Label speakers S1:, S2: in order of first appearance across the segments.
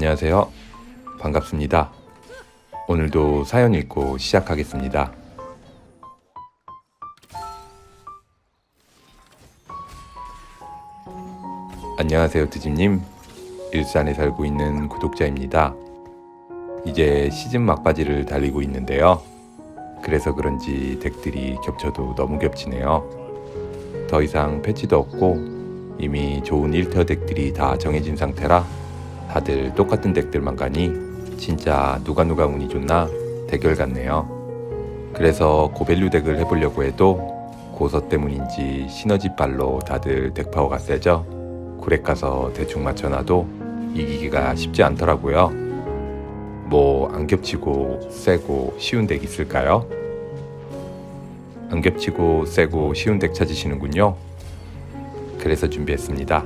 S1: 안녕하세요. 반갑습니다. 오늘도 사연 읽고 시작하겠습니다. 안녕하세요, 드집님. 일산에 살고 있는 구독자입니다. 이제 시즌 막바지를 달리고 있는데요. 그래서 그런지 덱들이 겹쳐도 너무 겹치네요. 더 이상 패치도 없고 이미 좋은 1터 덱들이 다 정해진 상태라 다들 똑같은 덱들만 가니 진짜 누가 누가 운이 좋나 대결 같네요. 그래서 고밸류 덱을 해보려고 해도 고서 때문인지 시너지 빨로 다들 덱 파워가 세죠. 구렉 가서 대충 맞춰놔도 이기기가 쉽지 않더라고요. 뭐 안 겹치고 세고 쉬운 덱 있을까요? 안 겹치고 세고 쉬운 덱 찾으시는군요. 그래서 준비했습니다.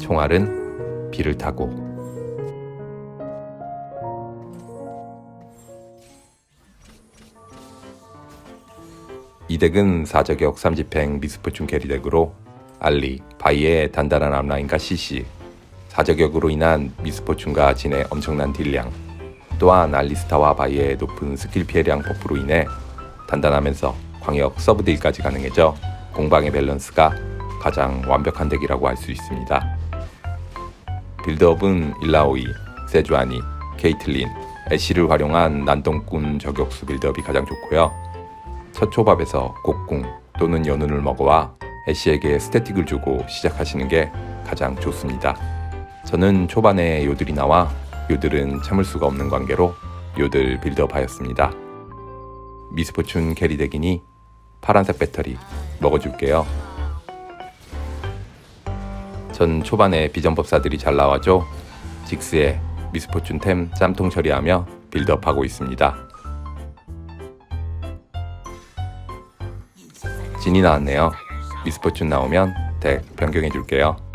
S1: 총알은 비를 타고 이 덱은 4저격 3집행 미스포춘 캐리 덱으로 알리, 바이의 단단한 앞라인과 CC, 4저격으로 인한 미스포춘과 진의 엄청난 딜량, 또한 알리스타와 바이의 높은 스킬 피해량 버프로 인해 단단하면서 광역 서브 딜까지 가능해져 공방의 밸런스가 가장 완벽한 덱이라고 할 수 있습니다. 빌드업은 일라오이, 세주아니, 케이틀린, 애쉬를 활용한 난동꾼 저격수 빌드업이 가장 좋고요. 첫 초밥에서 곡궁 또는 연운을 먹어와 애쉬에게 스태틱을 주고 시작하시는 게 가장 좋습니다. 저는 초반에 요들이 나와 요들은 참을 수가 없는 관계로 요들 빌드업 하였습니다. 미스포춘 캐리 덱이니 파란색 배터리 먹어줄게요. 전 초반에 비전법사들이 잘 나와줘 직스에 미스포춘 템 짬통 처리하며 빌드업하고 있습니다. 진이 나왔네요. 미스포춘 나오면 덱 변경해 줄게요.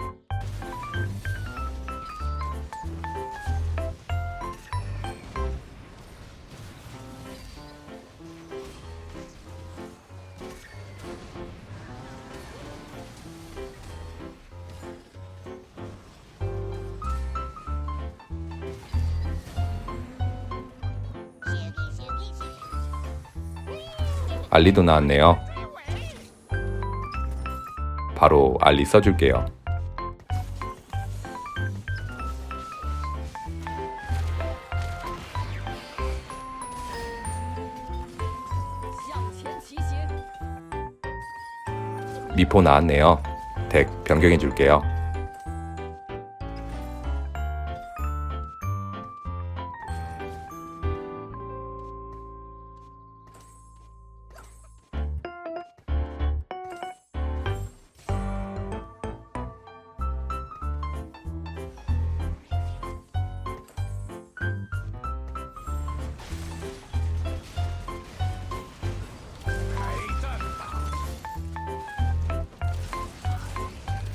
S1: 알리도 나왔네요. 바로 알리 써줄게요. 미포 나왔네요. 덱 변경해 줄게요.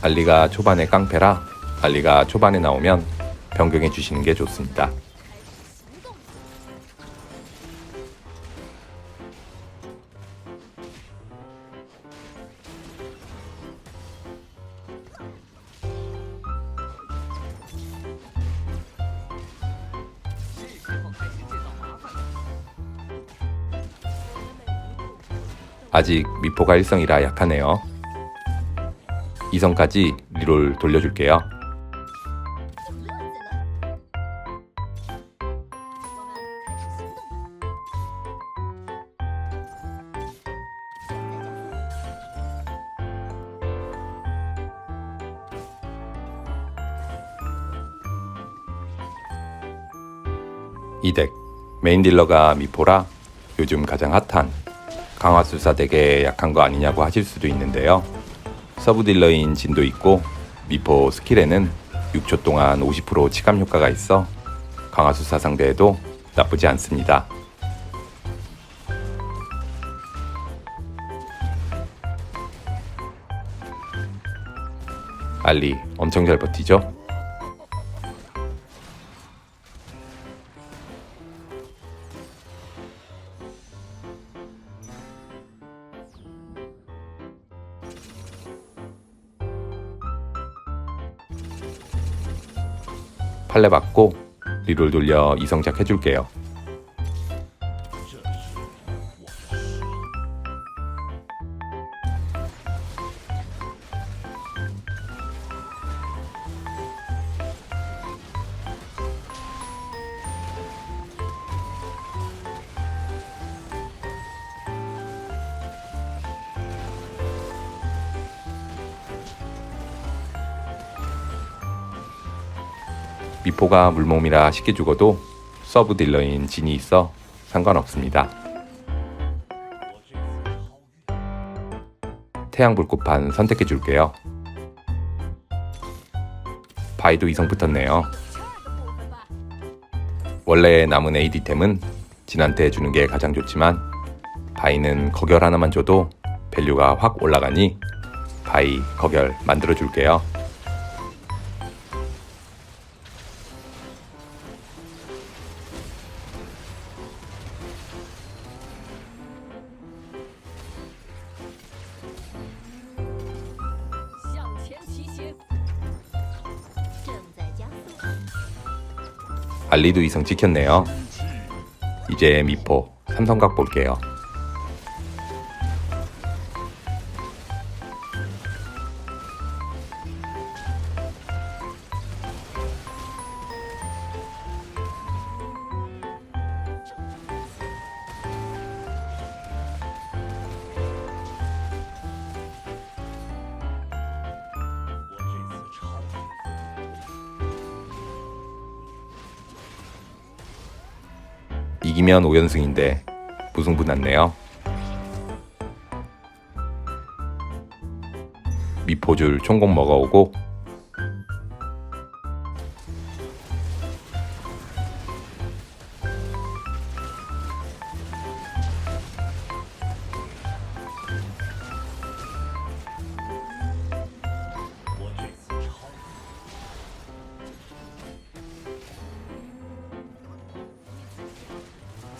S1: 알리가 초반에 깡패라 알리가 초반에 나오면 변경해 주시는 게 좋습니다. 아직 미포가 일성이라 약하네요. 이성까지 리롤 돌려줄게요. 이덱 메인 딜러가 미포라 요즘 가장 핫한 강화술사 덱에 약한 거 아니냐고 하실 수도 있는데요. 서브 딜러인 진도 있고 미포 스킬에는 6초 동안 50% 치감 효과가 있어 강화수사 상대에도 나쁘지 않습니다. 알리 엄청 잘 버티죠? 판례 받고 리롤 돌려 이성작 해줄게요. 미포가 물몸이라 쉽게 죽어도 서브 딜러인 진이 있어 상관없습니다. 태양 불꽃판 선택해 줄게요. 바이도 이성 붙었네요. 원래 남은 AD템은 진한테 주는 게 가장 좋지만 바이는 거결 하나만 줘도 밸류가 확 올라가니 바이 거결 만들어 줄게요. 알리도 이성 찍혔네요. 이제 미포 삼성각 볼게요. 이기면 5연승인데 무승부 났네요. 미포줄 총공 먹어오고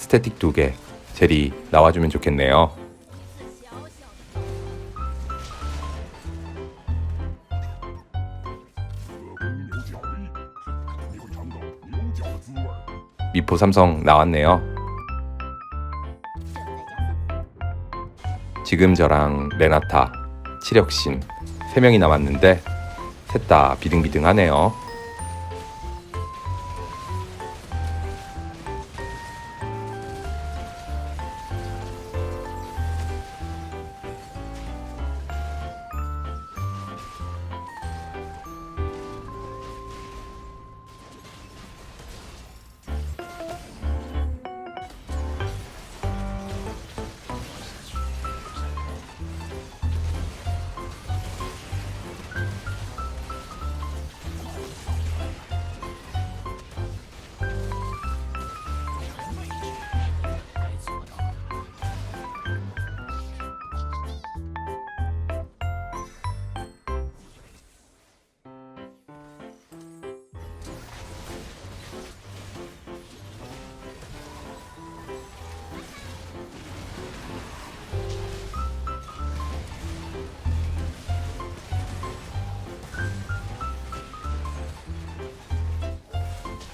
S1: 스태틱 두 개, 제리 나와주면 좋겠네요. 미포 삼성 나왔네요. 지금 저랑 레나타, 치력신 세 명이 남았는데 셋 다 비등비등하네요.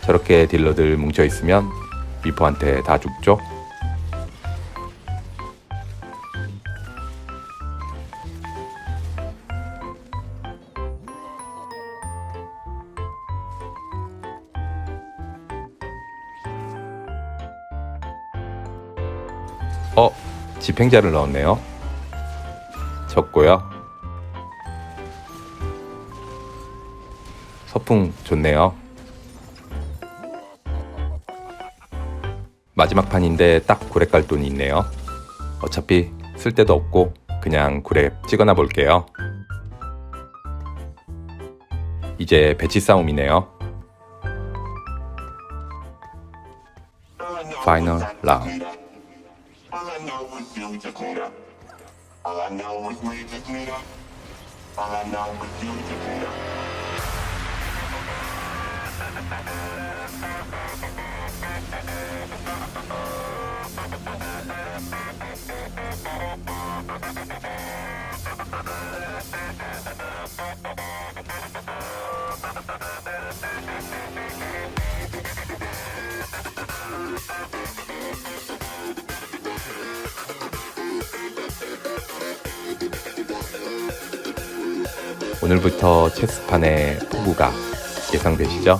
S1: 저렇게 딜러들 뭉쳐 있으면 미포한테 다 죽죠. 어, 집행자를 넣었네요. 적고요. 서풍 좋네요. 마지막 판인데 딱 구랩 갈 돈이 있네요. 어차피 쓸 데도 없고 그냥 구랩 찍어놔 볼게요. 이제 배치 싸움이네요. 파이널 라운드. 오늘부터 체스판의 포구가 예상되시죠?